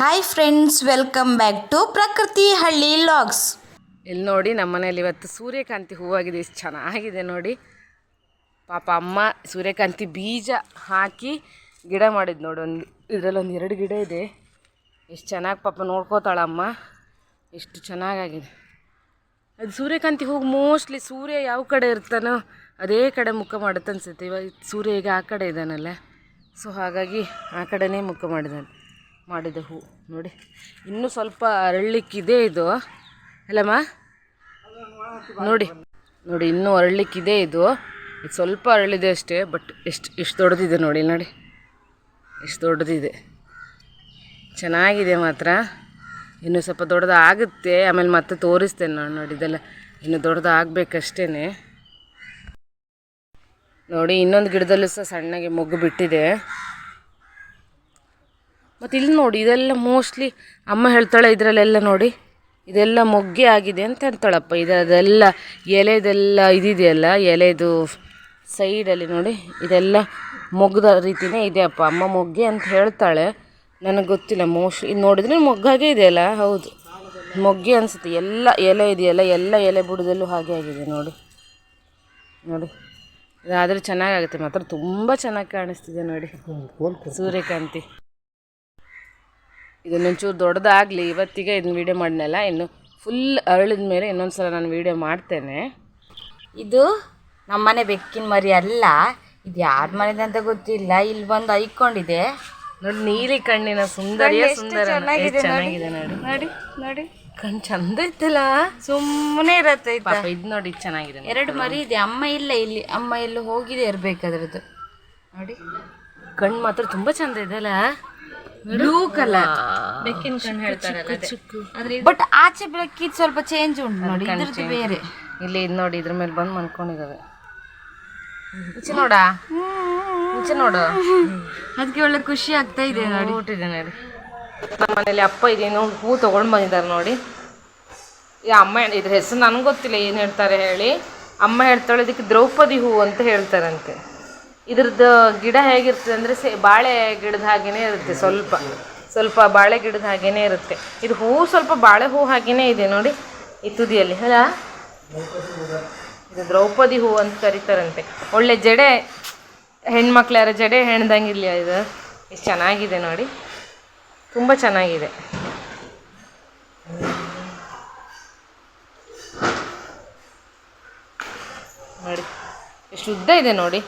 Hi friends welcome back to Prakruti Halli vlogs ಇಲ್ಲಿ ನೋಡಿ ನಮ್ಮ ಮನೇಲಿ ಇವತ್ತು ಸೂರ್ಯಕಾಂತಿ ಹೂವಾಗಿದೆ, ಇಷ್ಟು ಚೆನ್ನಾಗಿದೆ ನೋಡಿ. ಪಾಪ ಅಮ್ಮ ಸೂರ್ಯಕಾಂತಿ ಬೀಜ ಹಾಕಿ ಗಿಡ ಮಾಡಿದ್ದು ನೋಡಿ, ಒಂದು ಇದರಲ್ಲಿ ಒಂದು ಎರಡು ಗಿಡ ಇದೆ. ಎಷ್ಟು ಚೆನ್ನಾಗಿ ಪಾಪ ನೋಡ್ಕೋತಾಳ ಅಮ್ಮ. ಎಷ್ಟು ಚೆನ್ನಾಗಾಗಿದೆ. ಅದು ಸೂರ್ಯಕಾಂತಿ ಹೂವು ಮೋಸ್ಟ್ಲಿ ಸೂರ್ಯ ಯಾವ ಕಡೆ ಇರ್ತಾನೋ ಅದೇ ಕಡೆ ಮುಖ ಮಾಡುತ್ತೆ ಅನ್ಸುತ್ತೆ. ಇವಾಗ ಸೂರ್ಯ ಈಗ ಆ ಕಡೆ ಇದ್ದಾನಲ್ಲ. ಸೊ ಹಾಗಾಗಿ ಆ ಕಡೆನೇ ಮುಖ ಮಾಡಿದ್ದಾನೆ ಮಾಡಿದ ಹೂ. ನೋಡಿ, ಇನ್ನೂ ಸ್ವಲ್ಪ ಅರಳಿಕ್ಕಿದೆ ಇದು. ಅಲ್ಲಮ್ಮ ನೋಡಿ ನೋಡಿ, ಇನ್ನೂ ಅರಳಿಕ್ಕಿದೆ ಇದು. ಇದು ಸ್ವಲ್ಪ ಅರಳಿದೆ ಅಷ್ಟೇ ಬಟ್ ಎಷ್ಟು ಎಷ್ಟು ದೊಡ್ಡದಿದೆ ನೋಡಿ ನೋಡಿ. ಎಷ್ಟು ದೊಡ್ಡದಿದೆ. ಚೆನ್ನಾಗಿದೆ ಮಾತ್ರ. ಇನ್ನು ಸ್ವಲ್ಪ ದೊಡ್ಡದಾಗುತ್ತೆ, ಆಮೇಲೆ ಮತ್ತೆ ತೋರಿಸ್ತೇನೆ ನಾನು ನೋಡಿ, ಇದೆಲ್ಲ ಇನ್ನು ದೊಡ್ಡದಾಗಬೇಕಷ್ಟೇ ನೋಡಿ, ಇನ್ನೊಂದು ಗಿಡದಲ್ಲೂ ಸಹ ಸಣ್ಣಗೆ ಮೊಗ್ಗು ಬಿಟ್ಟಿದೆ. ಮತ್ತು ಇಲ್ಲಿ ನೋಡಿ, ಇದೆಲ್ಲ ಮೋಸ್ಟ್ಲಿ ಅಮ್ಮ ಹೇಳ್ತಾಳೆ ಇದರಲ್ಲೆಲ್ಲ ನೋಡಿ. ಇದೆಲ್ಲ ಮೊಗ್ಗೆ ಆಗಿದೆ ಅಂತ ಹೇಳ್ತಾಳಪ್ಪ. ಇದರದೆಲ್ಲ ಎಲೆದೆಲ್ಲ ಇದಿದೆಯಲ್ಲ, ಎಲೆದು ಸೈಡಲ್ಲಿ ನೋಡಿ, ಇದೆಲ್ಲ ಮೊಗ್ಗದ ರೀತಿನೇ ಇದೆ ಅಪ್ಪ ಅಮ್ಮ ಮೊಗ್ಗೆ ಅಂತ ಹೇಳ್ತಾಳೆ. ನನಗೆ ಗೊತ್ತಿಲ್ಲ ಮೋಸ್ಟ್ಲಿ ಇದು ನೋಡಿದ್ರೆ ಮೊಗ್ಗಾಗೆ ಇದೆಯಲ್ಲ? ಹೌದು. ಮೊಗ್ಗೆ ಅನಿಸುತ್ತೆ. ಎಲ್ಲ ಎಲೆ ಇದೆಯಲ್ಲ, ಎಲ್ಲ ಎಲೆ ಬುಡದಲ್ಲೂ ಹಾಗೆ ಆಗಿದೆ ನೋಡಿ. ನೋಡಿ. ಆದರೆ ಚೆನ್ನಾಗಾಗುತ್ತೆ ಮಾತ್ರ. ತುಂಬ ಚೆನ್ನಾಗಿ ಕಾಣಿಸ್ತಿದೆ ನೋಡಿ. ಸೂರ್ಯಕಾಂತಿ. ಇದನ್ನೊಂಚೂರು ದೊಡ್ಡದಾಗಲಿ ಇವತ್ತಿಗೆ ಇದನ್ನ ವೀಡಿಯೋ ಮಾಡಿನಲ್ಲ ಇನ್ನು ಫುಲ್ ಅರಳಿದ ಮೇಲೆ ಇನ್ನೊಂದು ಸಲ ನಾನು ವೀಡಿಯೋ ಮಾಡ್ತೇನೆ. ಇದು ನಮ್ಮನೆ ಬೆಕ್ಕಿನ ಮರಿ ಅಲ್ಲ ಇದು ಯಾರ ಮನೆದು ಅಂತ ಗೊತ್ತಿಲ್ಲ ಇಲ್ಲಿ ಬಂದು ಐಕೊಂಡಿದೆ. ನೋಡಿ ನೀಲಿ ಕಣ್ಣಿನ ಸುಂದರಿಯ ಸುಂದರ ಎಷ್ಟ್ ಚೆನ್ನಾಗಿದೆ ನೋಡಿ. ನೋಡಿ. ನೋಡಿ ಕಣ್ಣು ಚಂದ ಇತ್ತಲ್ಲ ಸುಮ್ಮನೆ ಇರತ್ತೆ ಇದು ಪಾಪ ಇದು ನೋಡಿ ಚೆನ್ನಾಗಿದೆ ಎರಡು ಮರಿ ಇದೆ ಅಮ್ಮ ಇಲ್ಲ ಇಲ್ಲಿ ಅಮ್ಮ ಎಲ್ಲೂ ಹೋಗಿದೆ ಇರ್ಬೇಕು ಅದ್ರದ್ದು. ನೋಡಿ. ಕಣ್ಣು ಮಾತ್ರ ತುಂಬಾ ಚಂದ ಇದೆ ಅಲ್ಲ? ಬ್ಲೂ ಕಲರ್ ಬೆಕ್ಕಿನ ಕಣ್ಣು ಹೇಳ್ತಾರಲ್ಲ ಅದೇ. ಬಟ್ ಆಚೆ ಬೆಳಕಿ ಸ್ವಲ್ಪ ಚೇಂಜ್ ಉಂಟು ನೋಡಿ ಇದ್ರದ್ದು ಬೇರೆ. ಇಲ್ಲಿ ಇದು ನೋಡಿ ಇದ್ರ ಮೇಲೆ ಬಂದು ಮನ್ಕೊಂಡಿದ್ದಾವೆ ಈಚೆ ನೋಡ? ಅದಕ್ಕೆ ಒಳ್ಳೆ ಖುಷಿ ಆಗ್ತಾ ಇದೆ ನೋಡಿ. ಹುಟ್ಟಿದೆ ನೋಡಿ. ನಮ್ಮ ಮನೇಲಿ ಅಪ್ಪ ಇದೇನೋ ಹೂ ತೊಗೊಂಡು ಬಂದಿದ್ದಾರೆ ನೋಡಿ. ಈ ಅಮ್ಮ ಹೇಳ್- ಇದ್ರ ಹೆಸರು ನನಗೆ ಗೊತ್ತಿಲ್ಲ ಏನು ಹೇಳ್ತಾರೆ ಹೇಳಿ. ಅಮ್ಮ ಹೇಳ್ತಾಳೆ ಇದಕ್ಕೆ ದ್ರೌಪದಿ ಹೂ ಅಂತ ಹೇಳ್ತಾರಂತೆ. ಇದ್ರದ್ದು ಗಿಡ ಹೇಗಿರ್ತದೆ ಅಂದರೆ ಸೇ, ಬಾಳೆ ಗಿಡದ ಹಾಗೆಯೇ ಇರುತ್ತೆ ಸ್ವಲ್ಪ. ಸ್ವಲ್ಪ ಬಾಳೆ ಗಿಡದ ಹಾಗೆಯೇ ಇರುತ್ತೆ. ಇದು ಹೂ ಸ್ವಲ್ಪ ಬಾಳೆ ಹೂ ಹಾಗೆಯೇ ಇದೆ ನೋಡಿ ಈ ತುದಿಯಲ್ಲಿ. ಅಲ್ಲ? ಇದು ದ್ರೌಪದಿ ಹೂ ಅಂತ ಕರೀತಾರಂತೆ. ಒಳ್ಳೆ ಜಡೆ ಹೆಣ್ಮಕ್ಳು ಯಾರ ಜಡೆ ಹೆಣ್ದಂಗಿಲ್ಲ ಇದು. ಎಷ್ಟು ಚೆನ್ನಾಗಿದೆ ನೋಡಿ. ತುಂಬ ಚೆನ್ನಾಗಿದೆ. ನೋಡಿ. ಎಷ್ಟು ಉದ್ದ ಇದೆ ನೋಡಿ.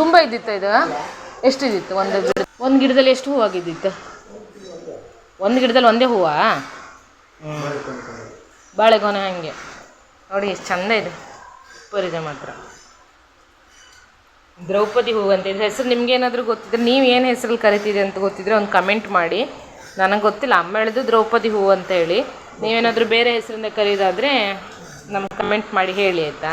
ತುಂಬ ಇದ್ದಿತ್ತ ಇದು ಎಷ್ಟು ಇದ್ದಿತ್ತು? ಒಂದು ಗಿಡ. ಒಂದು ಗಿಡದಲ್ಲಿ ಎಷ್ಟು ಹೂವಾಗಿದ್ದಿತ್ತು ಒಂದು ಗಿಡದಲ್ಲಿ ಒಂದೇ ಹೂವಾ? ಬಾಳೆಗೊನೆ ಹಾಗೆ. ನೋಡಿ, ಎಷ್ಟು ಚಂದ ಇದೆ. ಸೂಪರ್ ಮಾತ್ರ. ದ್ರೌಪದಿ ಹೂವು ಅಂತ ಇದ್ರ ಹೆಸರು ನಿಮ್ಗೆ ಏನಾದರೂ ಗೊತ್ತಿದ್ರೆ, ನೀವು ಏನು ಹೆಸರಲ್ಲಿ ಕರಿತೀರಿ ಅಂತ ಗೊತ್ತಿದ್ರೆ ಒಂದು ಕಮೆಂಟ್ ಮಾಡಿ. ನನಗೆ ಗೊತ್ತಿಲ್ಲ, ಅಮ್ಮ ಹೇಳಿದ್ರು ದ್ರೌಪದಿ ಹೂವು ಅಂತ ಹೇಳಿ. ನೀವೇನಾದರೂ ಬೇರೆ ಹೆಸರಿಂದ ಕರೀದಾದರೆ ನಮ್ಗೆ ಕಮೆಂಟ್ ಮಾಡಿ ಹೇಳಿ, ಆಯಿತಾ?